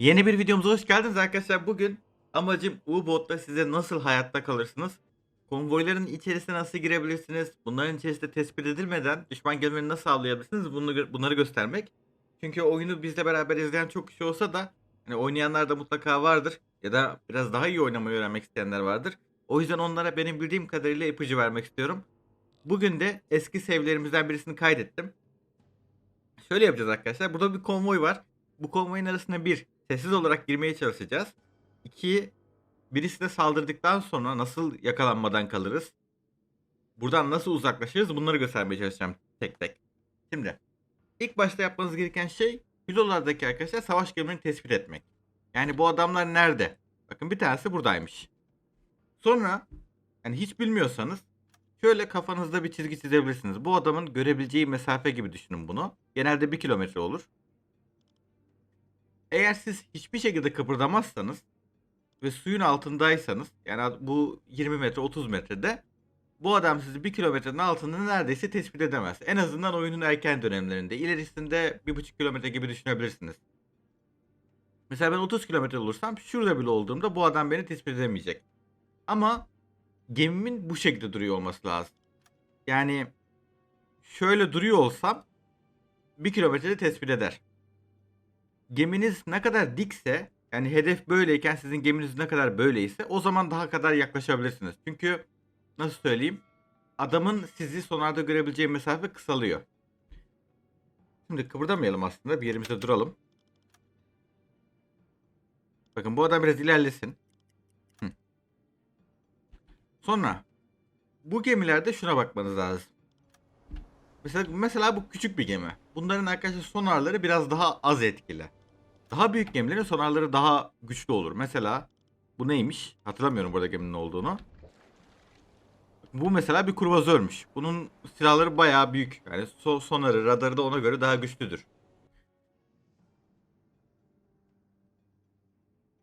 Yeni bir videomuza hoş geldiniz arkadaşlar. Bugün amacım U-Boat'ta size nasıl hayatta kalırsınız, konvoyların içerisine nasıl girebilirsiniz, bunların içerisinde tespit edilmeden düşman gelmeni nasıl sağlayabilirsiniz bunları, bunları göstermek. Çünkü oyunu bizle beraber izleyen çok kişi olsa da hani oynayanlar da mutlaka vardır ya da biraz daha iyi oynamayı öğrenmek isteyenler vardır. O yüzden onlara benim bildiğim kadarıyla ipucu vermek istiyorum. Bugün de eski save'lerimizden birisini kaydettim. Şöyle yapacağız arkadaşlar. Burada bir konvoy var. Bu konvoyun arasına bir sessiz olarak girmeye çalışacağız. İki birisine saldırdıktan sonra nasıl yakalanmadan kalırız? Buradan nasıl uzaklaşırız? Bunları göstermeye çalışacağım tek tek. Şimdi ilk başta yapmanız gereken şey filolardaki arkadaşlar savaş gemilerini tespit etmek. Yani bu adamlar nerede? Bakın bir tanesi buradaymış. Sonra yani hiç bilmiyorsanız şöyle kafanızda bir çizgi çizebilirsiniz. Bu adamın görebileceği mesafe gibi düşünün bunu. Genelde bir kilometre olur. Eğer siz hiçbir şekilde kıpırdamazsanız ve suyun altındaysanız yani bu 20 metre 30 metrede bu adam sizi bir kilometrenin altında neredeyse tespit edemez. En azından oyunun erken dönemlerinde. İlerisinde 1,5 kilometre gibi düşünebilirsiniz. Mesela ben 30 kilometre olursam şurada bile olduğumda bu adam beni tespit edemeyecek. Ama gemimin bu şekilde duruyor olması lazım. Yani şöyle duruyor olsam bir kilometrede tespit eder. Geminiz ne kadar dikse yani hedef böyleyken sizin geminiz ne kadar böyleyse o zaman daha kadar yaklaşabilirsiniz. Çünkü nasıl söyleyeyim adamın sizi sonarda görebileceği mesafe kısalıyor. Şimdi kıpırdamayalım aslında bir yerimizde duralım. Bakın bu adam biraz ilerlesin. Hı. Sonra bu gemilerde şuna bakmanız lazım. Mesela, mesela bu küçük bir gemi. Bunların arkadaşlar sonarları biraz daha az etkili. Daha büyük gemilerin sonarları daha güçlü olur. Mesela bu neymiş? Hatırlamıyorum burada geminin olduğunu. Bu mesela bir kurvazörmüş. Bunun silahları bayağı büyük. Yani so- sonarı, radarı da ona göre daha güçlüdür.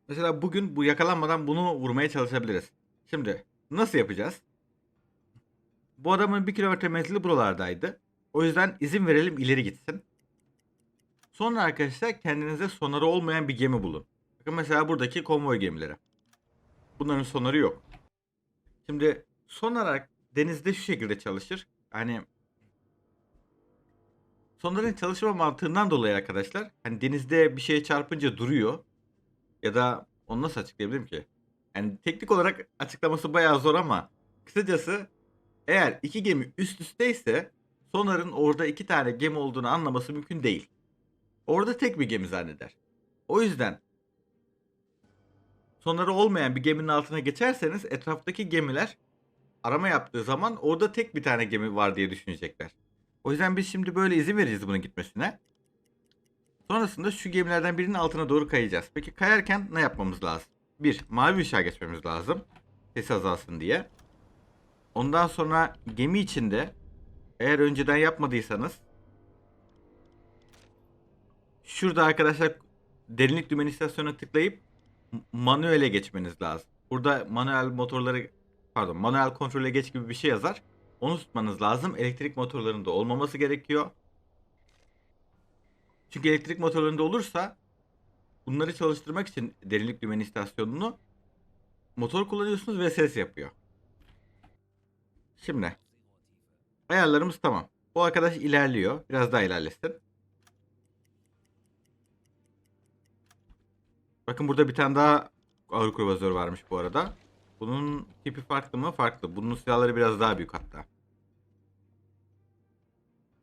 Mesela bugün bu yakalanmadan bunu vurmaya çalışabiliriz. Şimdi nasıl yapacağız? Bu adamın bir kilometre menzili buralardaydı. O yüzden izin verelim ileri gitsin. Sonra arkadaşlar kendinize sonarı olmayan bir gemi bulun. Bakın mesela buradaki konvoy gemileri. Bunların sonarı yok. Şimdi sonar denizde şu şekilde çalışır. Hani sonarın çalışma mantığından dolayı arkadaşlar hani denizde bir şeye çarpınca duruyor. Ya da onu nasıl açıklayabilirim ki? Yani teknik olarak açıklaması bayağı zor ama kısacası eğer iki gemi üst üsteyse sonarın orada iki tane gemi olduğunu anlaması mümkün değil. Orada tek bir gemi zanneder. O yüzden sonarı olmayan bir geminin altına geçerseniz etraftaki gemiler arama yaptığı zaman orada tek bir tane gemi var diye düşünecekler. O yüzden biz şimdi böyle izin vereceğiz bunun gitmesine. Sonrasında şu gemilerden birinin altına doğru kayacağız. Peki kayarken ne yapmamız lazım? Bir, mavi ışığa geçmemiz lazım. Ses azalsın diye. Ondan sonra gemi içinde eğer önceden yapmadıysanız şurada arkadaşlar derinlik dümeni istasyonuna tıklayıp manuele geçmeniz lazım. Burada manuel motorları pardon manuel kontrole geç gibi bir şey yazar. Onu tutmanız lazım. Elektrik motorlarında olmaması gerekiyor. Çünkü elektrik motorlarında olursa bunları çalıştırmak için derinlik dümeni istasyonunu motor kullanıyorsunuz ve ses yapıyor. Şimdi ayarlarımız tamam. Bu arkadaş ilerliyor. Biraz daha ilerlesin. Bakın burada bir tane daha ağır kruvazör varmış bu arada. Bunun tipi farklı mı? Farklı. Bunun silahları biraz daha büyük hatta.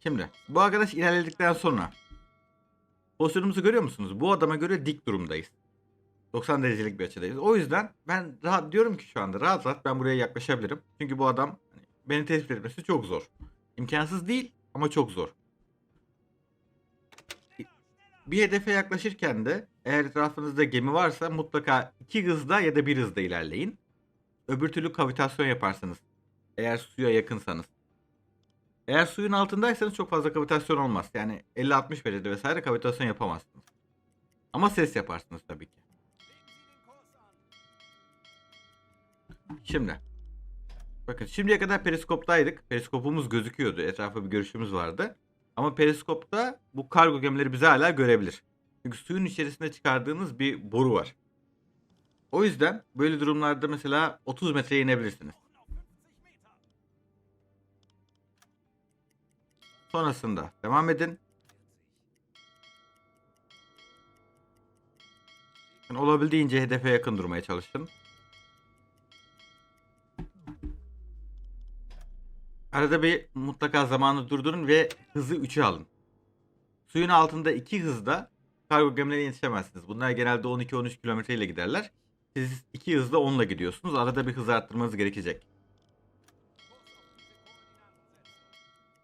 Şimdi bu arkadaş ilerledikten sonra pozisyonumuzu görüyor musunuz? Bu adama göre dik durumdayız. 90 derecelik bir açıdayız. O yüzden ben rahat diyorum ki şu anda rahat rahat ben buraya yaklaşabilirim. Çünkü bu adam hani, beni tespit etmesi çok zor. İmkansız değil ama çok zor. Bir hedefe yaklaşırken de eğer etrafınızda gemi varsa mutlaka iki hızda ya da bir hızda ilerleyin. Öbür türlü kavitasyon yaparsınız. Eğer suya yakınsanız. Eğer suyun altındaysanız çok fazla kavitasyon olmaz. Yani 50-60 metrede vesaire kavitasyon yapamazsınız. Ama ses yaparsınız tabii ki. Şimdi. Bakın şimdiye kadar periskoptaydık. Periskopumuz gözüküyordu. Etrafa bir görüşümüz vardı. Ama periskopta bu kargo gemileri bizi hala görebilir. Çünkü suyun içerisinde çıkardığınız bir boru var. O yüzden böyle durumlarda mesela 30 metreye inebilirsiniz. Sonrasında devam edin. Yani olabildiğince hedefe yakın durmaya çalışın. Arada bir mutlaka zamanı durdurun ve hızı 3'e alın. Suyun altında 2 hızda kargo gemilerine yetişemezsiniz. Bunlar genelde 12-13 kilometre ile giderler. Siz 2 hızda 10 ile gidiyorsunuz. Arada bir hız arttırmanız gerekecek.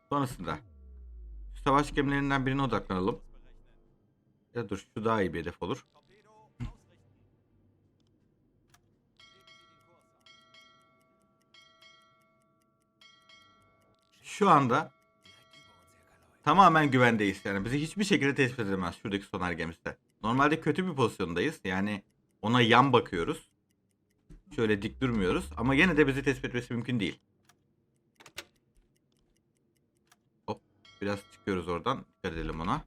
Sonrasında savaş gemilerinden birine odaklanalım. Ya dur şu daha iyi bir hedef olur. Şu anda tamamen güvendeyiz. Yani bizi hiçbir şekilde tespit edemez şuradaki sonar gemisi. Normalde kötü bir pozisyondayız. Yani ona yan bakıyoruz. Şöyle dik durmuyoruz. Ama yine de bizi tespit etmesi mümkün değil. Hop. Biraz çıkıyoruz oradan. Dikkat edelim ona.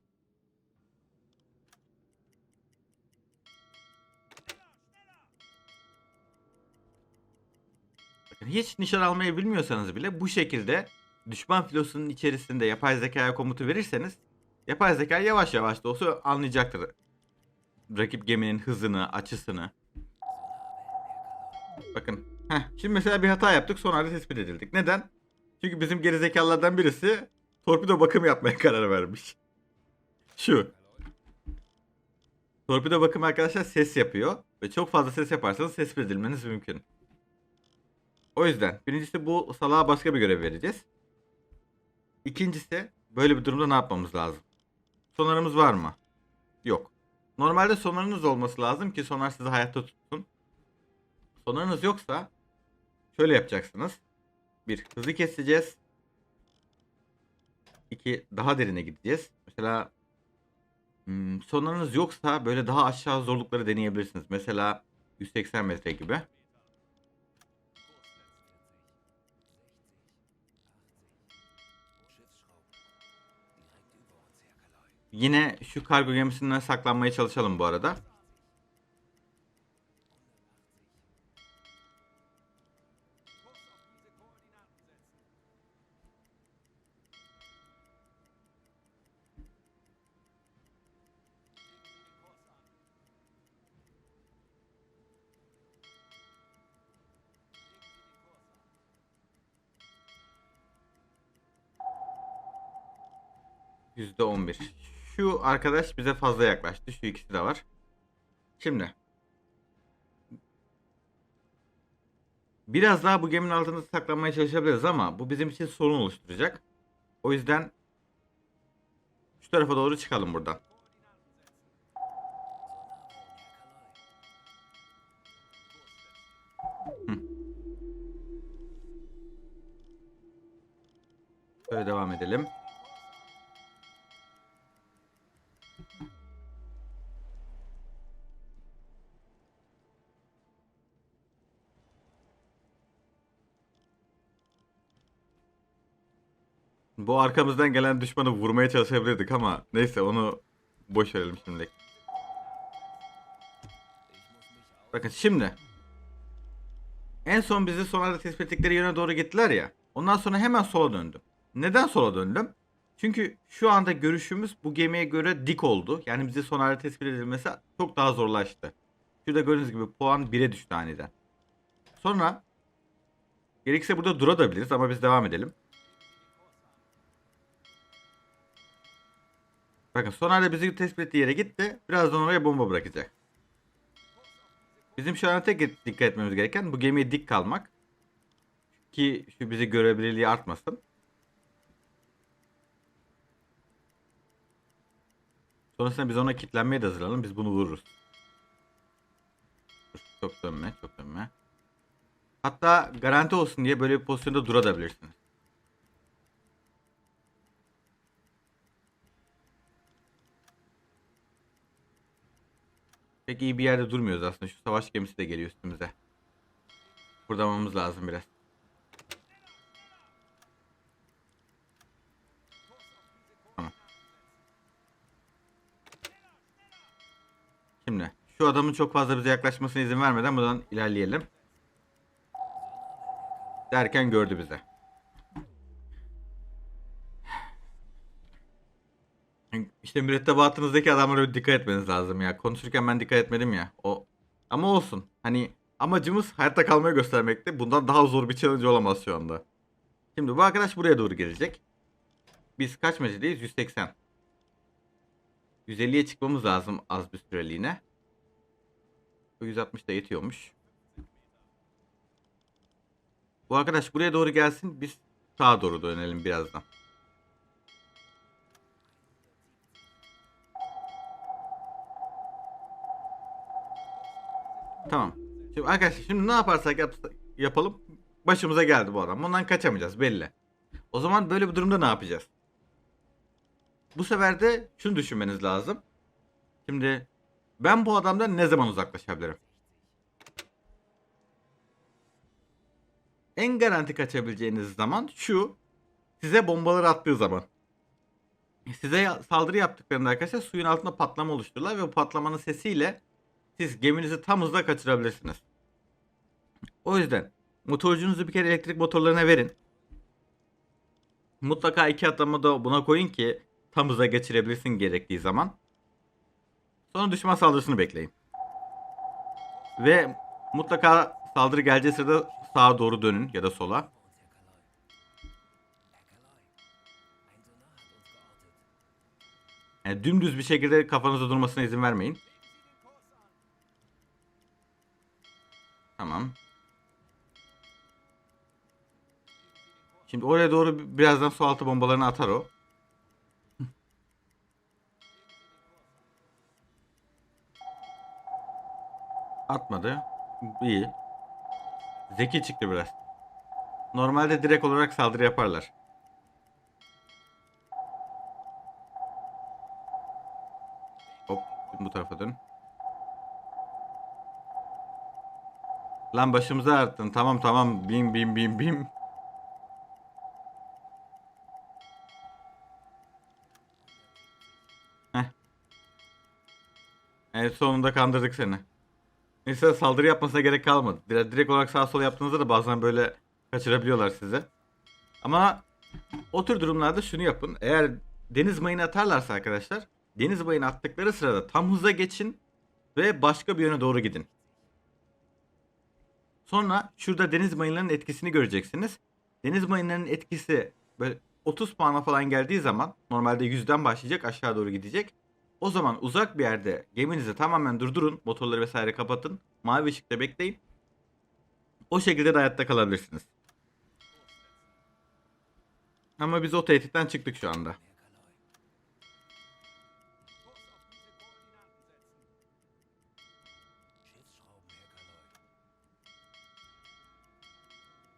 Hiç nişan almayı bilmiyorsanız bile bu şekilde düşman filosunun içerisinde yapay zekaya komutu verirseniz yapay zeka yavaş yavaş da olsa anlayacaktır. Rakip geminin hızını, açısını. Bakın. Heh, şimdi mesela bir hata yaptık sonra da tespit edildik. Neden? Çünkü bizim gerizekalılardan birisi torpido bakımı yapmaya karar vermiş. Şu. Torpido bakımı arkadaşlar ses yapıyor. Ve çok fazla ses yaparsanız tespit edilmeniz mümkün. O yüzden birincisi bu salağa başka bir görev vereceğiz. İkincisi böyle bir durumda ne yapmamız lazım? Sonarımız var mı? Yok. Normalde sonarınız olması lazım ki sonar sizi hayatta tutsun. Sonarınız yoksa şöyle yapacaksınız. Bir hızı keseceğiz. İki daha derine gideceğiz. Mesela hmm, sonarınız yoksa böyle daha aşağı zorlukları deneyebilirsiniz. Mesela 180 metre gibi. Yine şu kargo gemisinden saklanmaya çalışalım bu arada. %11. Şu arkadaş bize fazla yaklaştı. Şu ikisi de var. Şimdi. Biraz daha bu geminin altında saklanmaya çalışabiliriz ama bu bizim için sorun oluşturacak. O yüzden şu tarafa doğru çıkalım buradan. Hı. Şöyle devam edelim. Bu arkamızdan gelen düşmanı vurmaya çalışabilirdik ama neyse onu boş verelim şimdilik. Bakın şimdi. En son bizi sonlarda tespit ettikleri yöne doğru gittiler ya. Ondan sonra hemen sola döndüm. Neden sola döndüm? Çünkü şu anda görüşümüz bu gemiye göre dik oldu. Yani bize sonarda tespit edilmesi çok daha zorlaştı. Şurada gördüğünüz gibi puan 1'e düştü aniden. Sonra gerekirse burada durabiliriz ama biz devam edelim. Bakın sonarda bizi tespit ettiği yere gitti. Birazdan oraya bomba bırakacak. Bizim şu an tek dikkat etmemiz gereken bu gemiye dik kalmak. Ki şu bizi görebilirliği artmasın. Sonrasında biz ona kilitlenmeye de hazırlanalım. Biz bunu vururuz. Çok dönme, çok dönme. Hatta garanti olsun diye böyle bir pozisyonda durabilirsiniz. Pek iyi bir yerde durmuyoruz aslında. Şu savaş gemisi de geliyor üstümüze. Kurdamamız lazım biraz. Tamam. Şu adamın çok fazla bize yaklaşmasına izin vermeden buradan ilerleyelim. Derken gördü bize. İşte mürettebatınızdaki adamlara bir dikkat etmeniz lazım ya. Konuşurken ben dikkat etmedim ya. O ama olsun. Hani amacımız hayatta kalmayı göstermekte. Bundan daha zor bir challenge olamaz şu anda. Şimdi bu arkadaş buraya doğru gelecek. Biz kaç metredeyiz? 180. 150'ye çıkmamız lazım az bir süreliğine. Bu 160 da yetiyormuş. Bu arkadaş buraya doğru gelsin. Biz sağa doğru dönelim birazdan. Tamam. Şimdi arkadaşlar şimdi ne yaparsak yap- yapalım başımıza geldi bu adam. Bundan kaçamayacağız belli. O zaman böyle bir durumda ne yapacağız? Bu sefer de şunu düşünmeniz lazım. Şimdi ben bu adamdan ne zaman uzaklaşabilirim? En garanti kaçabileceğiniz zaman şu. Size bombaları attığı zaman. Size saldırı yaptıklarında arkadaşlar suyun altında patlama oluştururlar ve bu patlamanın sesiyle siz geminizi tam hızla kaçırabilirsiniz. O yüzden motorcunuzu bir kere elektrik motorlarına verin. Mutlaka iki atlama da buna koyun ki tam hıza geçirebilirsin gerektiği zaman. Sonra düşman saldırısını bekleyin. Ve mutlaka saldırı geleceği sırada sağa doğru dönün ya da sola. Yani dümdüz bir şekilde kafanızda durmasına izin vermeyin. Tamam. Şimdi oraya doğru bi- birazdan su altı bombalarını atar o. Atmadı. İyi. Zeki çıktı biraz. Normalde direkt olarak saldırı yaparlar. Hop. Bu tarafa dön. Lan başımıza arttın. Tamam tamam. Bim bim bim bim. Heh. Sonunda kandırdık seni. Neyse saldırı yapmasına gerek kalmadı. Direkt, direkt olarak sağ sol yaptığınızda da bazen böyle kaçırabiliyorlar sizi. Ama o tür durumlarda şunu yapın. Eğer deniz mayını atarlarsa arkadaşlar deniz mayını attıkları sırada tam hıza geçin ve başka bir yöne doğru gidin. Sonra şurada deniz mayınlarının etkisini göreceksiniz. Deniz mayınlarının etkisi böyle 30 puana falan geldiği zaman normalde 100'den başlayacak aşağı doğru gidecek. O zaman uzak bir yerde geminizi tamamen durdurun. Motorları vesaire kapatın. Mavi ışıkta bekleyin. O şekilde de hayatta kalabilirsiniz. Ama biz o tehditten çıktık şu anda.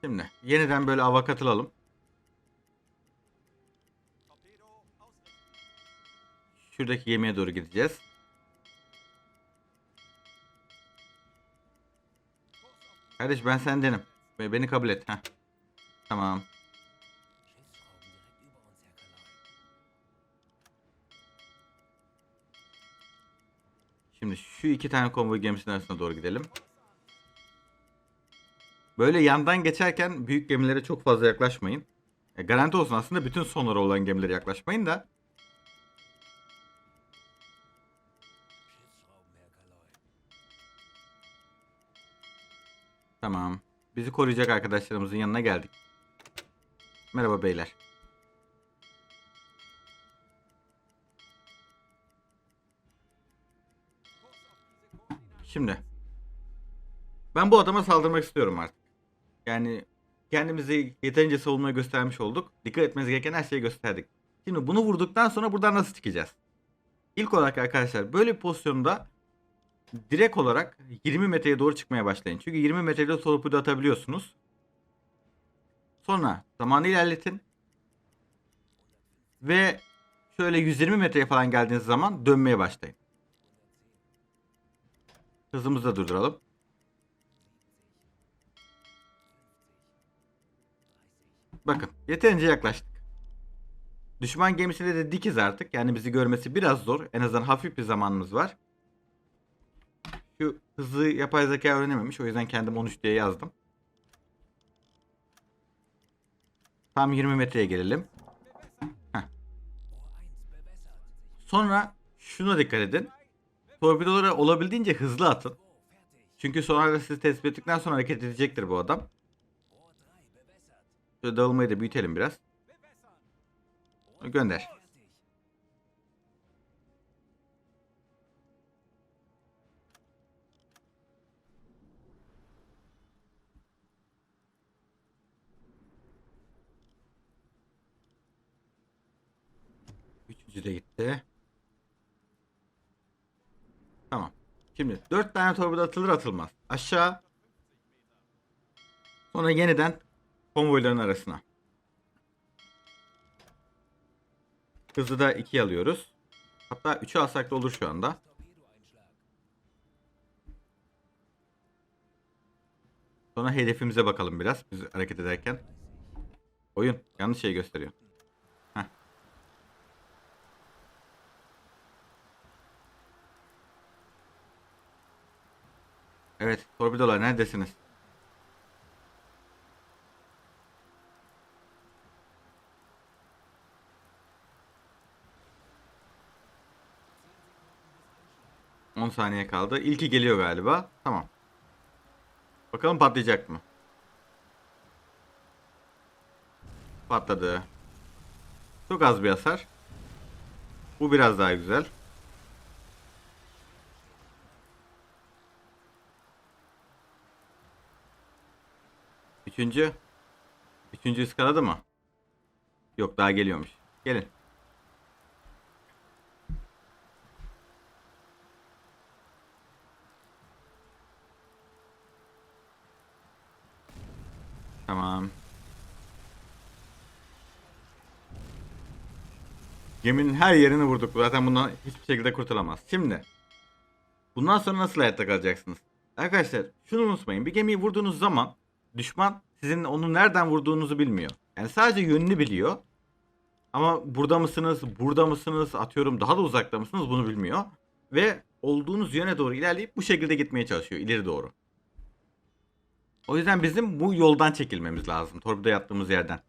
Şimdi yeniden böyle ava katılalım. Şuradaki gemiye doğru gideceğiz. Kardeş ben sendenim. Beni kabul et. Heh. Tamam. Şimdi şu iki tane konvoy gemisinin arasına doğru gidelim. Böyle yandan geçerken büyük gemilere çok fazla yaklaşmayın. E, garanti olsun aslında bütün sonları olan gemilere yaklaşmayın da. Tamam. Bizi koruyacak arkadaşlarımızın yanına geldik. Merhaba beyler. Şimdi. Ben bu adama saldırmak istiyorum artık. Yani kendimizi yeterince savunmayı göstermiş olduk. Dikkat etmeniz gereken her şeyi gösterdik. Şimdi bunu vurduktan sonra buradan nasıl çıkacağız? İlk olarak arkadaşlar böyle bir pozisyonda direkt olarak 20 metreye doğru çıkmaya başlayın. Çünkü 20 metrede torpido atabiliyorsunuz. Sonra zamanı ilerletin. Ve şöyle 120 metreye falan geldiğiniz zaman dönmeye başlayın. Hızımızı da durduralım. Bakın yeterince yaklaştık. Düşman gemisinde de dikiz artık. Yani bizi görmesi biraz zor. En azından hafif bir zamanımız var. Şu hızlı yapay zeka öğrenememiş. O yüzden kendim 13 diye yazdım. Tam 20 metreye gelelim. Sonra şuna dikkat edin. Torpidoları olabildiğince hızlı atın. Çünkü sonra sizi tespit ettikten sonra hareket edecektir bu adam. Şöyle dağılmayı da büyütelim biraz. Gönder. Üçüncü de gitti. Tamam. Şimdi dört tane torpido atılır atılmaz. Aşağı. Sonra yeniden konvoyların arasına. Hızı da 2 alıyoruz. Hatta 3'ü alsak da olur şu anda. Sonra hedefimize bakalım biraz biz hareket ederken. Oyun yanlış şey gösteriyor. Heh. Evet, torpidolar neredesiniz? On saniye kaldı. İlki geliyor galiba. Tamam. Bakalım patlayacak mı? Patladı. Çok az bir hasar. Bu biraz daha güzel. Üçüncü. Üçüncü ıskaladı mı? Yok daha geliyormuş. Gelin. Tamam. Geminin her yerini vurduk. Zaten bundan hiçbir şekilde kurtulamaz. Şimdi. Bundan sonra nasıl hayatta kalacaksınız? Arkadaşlar şunu unutmayın. Bir gemiyi vurduğunuz zaman düşman sizin onu nereden vurduğunuzu bilmiyor. Yani sadece yönünü biliyor. Ama burada mısınız, burada mısınız, atıyorum daha da uzakta mısınız bunu bilmiyor. Ve olduğunuz yöne doğru ilerleyip bu şekilde gitmeye çalışıyor ileri doğru. O yüzden bizim bu yoldan çekilmemiz lazım. Torpido yattığımız yerden.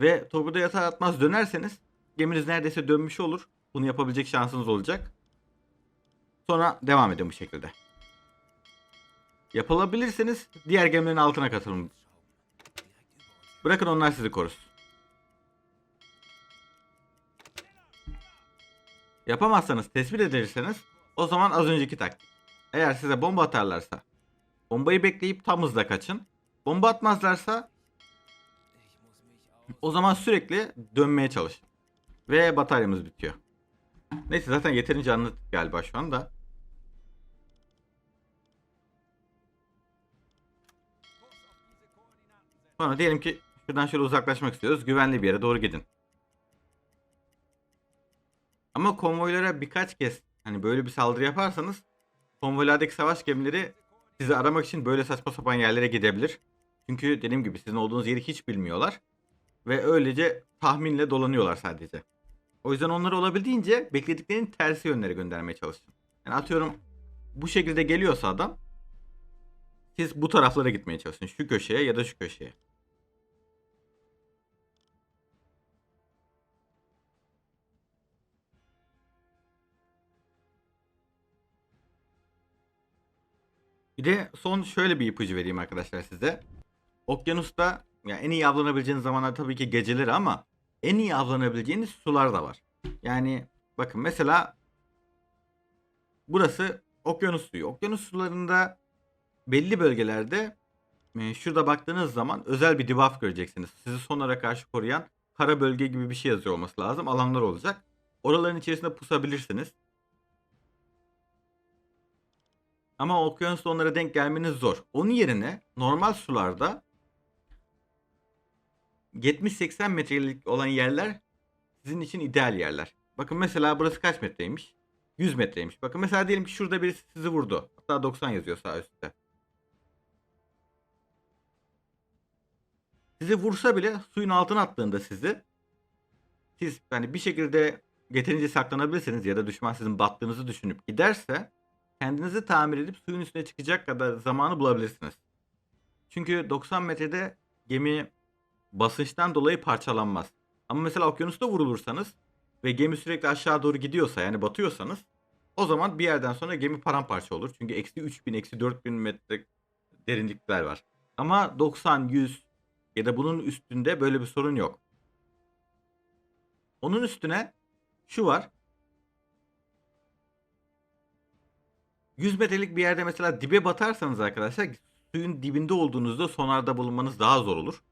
Ve torpido yatağa atmaz dönerseniz geminiz neredeyse dönmüş olur. Bunu yapabilecek şansınız olacak. Sonra devam edin bu şekilde. Yapılabilirseniz diğer gemilerin altına katılın. Bırakın onlar sizi korusun. Yapamazsanız tespit edilirseniz o zaman az önceki taktik. Eğer size bomba atarlarsa bombayı bekleyip tam hızla kaçın. Bomba atmazlarsa o zaman sürekli dönmeye çalışın. Ve bataryamız bitiyor. Neyse zaten yeterince anlattık galiba şu anda. Sonra diyelim ki şuradan şöyle uzaklaşmak istiyoruz. Güvenli bir yere doğru gidin. Ama konvoylara birkaç kez hani böyle bir saldırı yaparsanız konvoylardaki savaş gemileri sizi aramak için böyle saçma sapan yerlere gidebilir. Çünkü dediğim gibi sizin olduğunuz yeri hiç bilmiyorlar. Ve öylece tahminle dolanıyorlar sadece. O yüzden onları olabildiğince beklediklerinin tersi yönlere göndermeye çalışın. Yani atıyorum bu şekilde geliyorsa adam siz bu taraflara gitmeye çalışın. Şu köşeye ya da şu köşeye. Bir de son şöyle bir ipucu vereyim arkadaşlar size. Okyanusta ya en iyi avlanabileceğiniz zamanlar tabii ki geceleri ama en iyi avlanabileceğiniz sular da var. Yani bakın mesela burası okyanus suyu. Okyanus sularında belli bölgelerde e, şurada baktığınız zaman özel bir debuff göreceksiniz. Sizi sonlara karşı koruyan kara bölge gibi bir şey yazıyor olması lazım. Alanlar olacak. Oraların içerisinde pusabilirsiniz. Ama okyanusta onlara denk gelmeniz zor. Onun yerine normal sularda 70-80 metrelik olan yerler sizin için ideal yerler. Bakın mesela burası kaç metreymiş? 100 metreymiş. Bakın mesela diyelim ki şurada birisi sizi vurdu. Hatta 90 yazıyor sağ üstte. Sizi vursa bile suyun altına attığında sizi siz hani bir şekilde yeterince saklanabilirseniz ya da düşman sizin battığınızı düşünüp giderse kendinizi tamir edip suyun üstüne çıkacak kadar zamanı bulabilirsiniz. Çünkü 90 metrede gemi basınçtan dolayı parçalanmaz. Ama mesela okyanusta vurulursanız ve gemi sürekli aşağı doğru gidiyorsa yani batıyorsanız o zaman bir yerden sonra gemi paramparça olur. Çünkü eksi 3000, eksi 4000 metre derinlikler var. Ama 90, 100 ya da bunun üstünde böyle bir sorun yok. Onun üstüne şu var. 100 metrelik bir yerde mesela dibe batarsanız arkadaşlar suyun dibinde olduğunuzda sonarda bulunmanız daha zor olur.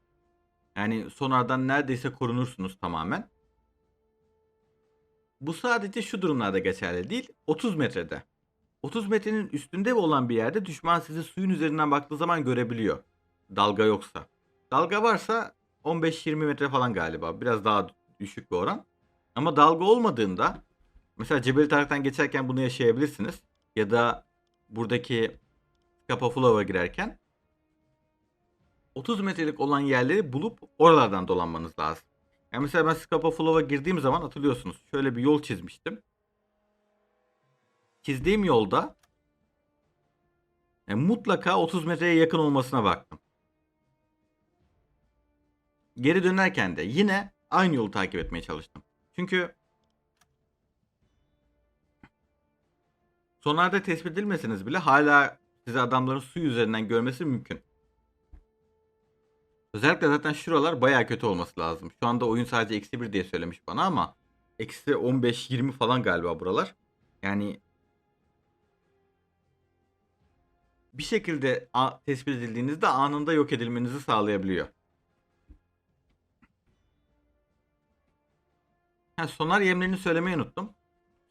Yani sonardan neredeyse korunursunuz tamamen. Bu sadece şu durumlarda geçerli değil. 30 metrede. 30 metrenin üstünde olan bir yerde düşman sizi suyun üzerinden baktığı zaman görebiliyor. Dalga yoksa. Dalga varsa 15-20 metre falan galiba. Biraz daha düşük bir oran. Ama dalga olmadığında mesela Cebeli Tarık'tan geçerken bunu yaşayabilirsiniz. Ya da buradaki Skapafulova girerken 30 metrelik olan yerleri bulup oralardan dolanmanız lazım. Yani mesela ben Skapafulova girdiğim zaman hatırlıyorsunuz. Şöyle bir yol çizmiştim. Çizdiğim yolda yani mutlaka 30 metreye yakın olmasına baktım. Geri dönerken de yine aynı yolu takip etmeye çalıştım. Çünkü sonarda tespit edilmeseniz bile hala size adamların su üzerinden görmesi mümkün. Özellikle zaten şuralar baya kötü olması lazım. Şu anda oyun sadece eksi 1 diye söylemiş bana ama eksi 15-20 falan galiba buralar. Yani bir şekilde tespit edildiğinizde anında yok edilmenizi sağlayabiliyor. Ha, sonar yemlerini söylemeyi unuttum.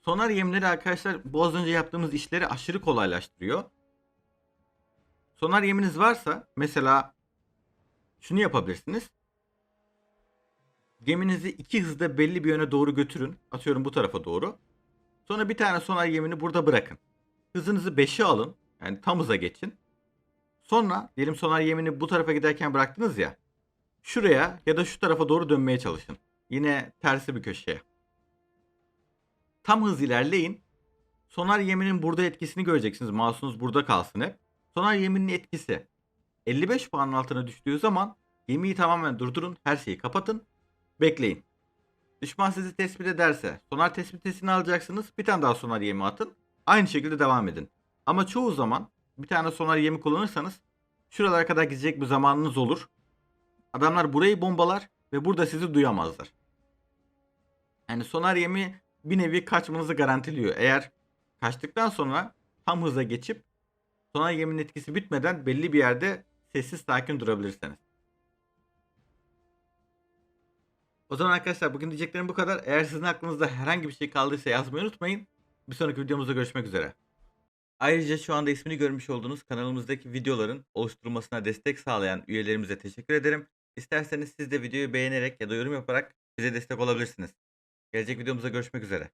Sonar yemleri arkadaşlar bu az önce yaptığımız işleri aşırı kolaylaştırıyor. Sonar yeminiz varsa mesela şunu yapabilirsiniz. Geminizi iki hızda belli bir yöne doğru götürün. Atıyorum bu tarafa doğru. Sonra bir tane sonar yemini burada bırakın. Hızınızı 5'e alın. Yani tam hıza geçin. Sonra diyelim sonar yemini bu tarafa giderken bıraktınız ya. Şuraya ya da şu tarafa doğru dönmeye çalışın. Yine tersi bir köşeye. Tam hız ilerleyin. Sonar yeminin burada etkisini göreceksiniz. Mouse'unuz burada kalsın hep. Sonar yeminin etkisi 55 puanın altına düştüğü zaman gemiyi tamamen durdurun. Her şeyi kapatın. Bekleyin. Düşman sizi tespit ederse sonar tespitesini alacaksınız. Bir tane daha sonar yemi atın. Aynı şekilde devam edin. Ama çoğu zaman bir tane sonar yemi kullanırsanız şuralara kadar gidecek bir zamanınız olur. Adamlar burayı bombalar ve burada sizi duyamazlar. Yani sonar yemi bir nevi kaçmanızı garantiliyor. Eğer kaçtıktan sonra tam hıza geçip sonar yeminin etkisi bitmeden belli bir yerde sessiz sakin durabilirsiniz. O zaman arkadaşlar bugün diyeceklerim bu kadar. Eğer sizin aklınızda herhangi bir şey kaldıysa yazmayı unutmayın. Bir sonraki videomuzda görüşmek üzere. Ayrıca şu anda ismini görmüş olduğunuz kanalımızdaki videoların oluşturulmasına destek sağlayan üyelerimize teşekkür ederim. İsterseniz siz de videoyu beğenerek ya da yorum yaparak bize destek olabilirsiniz. Gelecek videomuzda görüşmek üzere.